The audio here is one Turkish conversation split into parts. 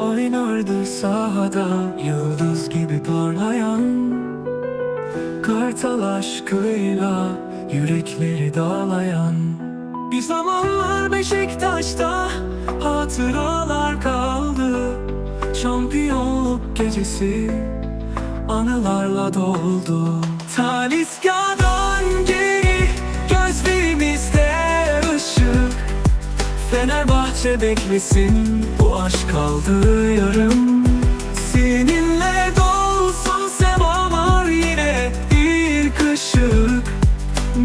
oynardı sahada Yıldız gibi parlayan Kartal aşkıyla yürekleri dağlayan Bir zamanlar Beşiktaş'ta hatıralar kaldı Şampiyonluk gecesi anılarla doldu Talisca'dan Fenerbahçe beklesin. Bu aşk kaldı yarım. Seninle dolsun semalar yine bir kışık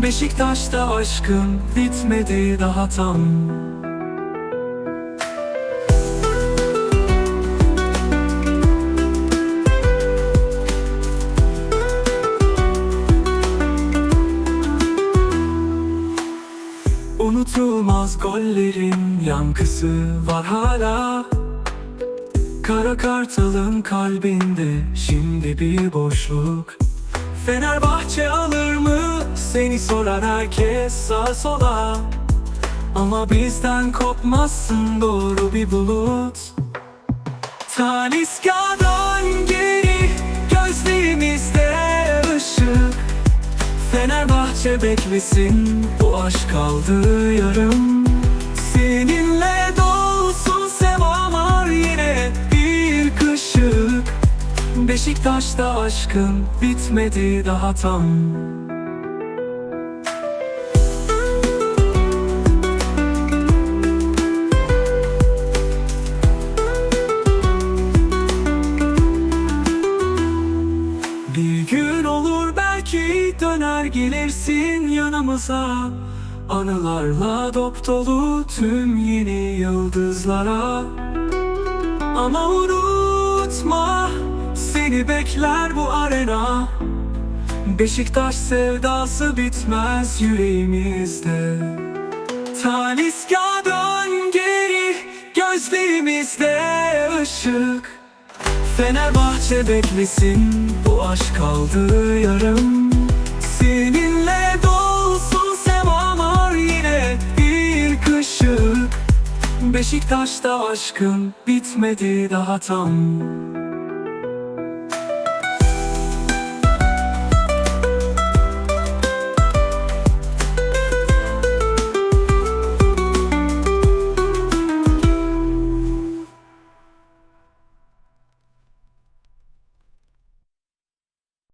Beşiktaş'ta aşkım bitmedi daha tam Unutulmaz gollerin yankısı var hala. Kara Kartal'ın kalbinde şimdi bir boşluk. Fenerbahçe alır mı? Seni sorar herkes sağ sola. Ama bizden kopmazsın doğru bir bulut. Taliska'dan geri gözlerimizde ışık. Fenerbahçe beklesin bu aşk kaldı yarım. Seninle dolsun semalar yine bir kışık Beşiktaş'ta aşkım bitmedi daha tam. Bir gün olur belki döner gelirsin yanımıza. Anılarla dop dolu tüm yeni yıldızlara. Ama unutma seni bekler bu arena. Beşiktaş sevdası bitmez yüreğimizde. Taliska'dan geri gözlerimizde ışık Fenerbahçe beklesin bu aşk kaldı yarım. Seninle dolsun semalar yine bir kışık. Beşiktaş'ta aşkım bitmedi daha tam